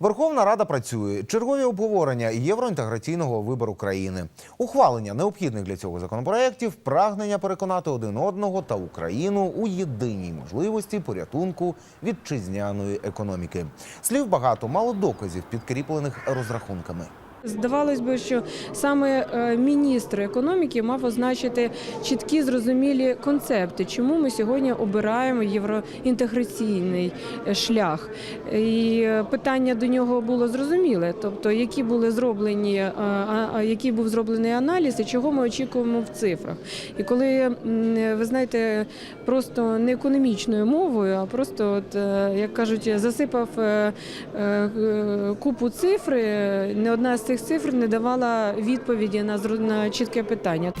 Верховна Рада працює. Чергові обговорення євроінтеграційного вибору країни, ухвалення необхідних для цього законопроєктів, прагнення переконати один одного та Україну у єдиній можливості порятунку вітчизняної економіки. Слів багато, мало доказів, підкріплених розрахунками. Здавалось би, що саме е, міністр економіки мав означити чіткі зрозумілі концепти, чому ми сьогодні обираємо євроінтеграційний е, шлях. І е, питання до нього було зрозуміле, тобто які були зроблені, який був зроблений аналіз і чого ми очікуємо в цифрах. І коли ви знаєте, просто не економічною мовою, а просто, от, як кажуть, засипав купу цифр, е, не одна з цих цифр не давала відповіді на чітке питання.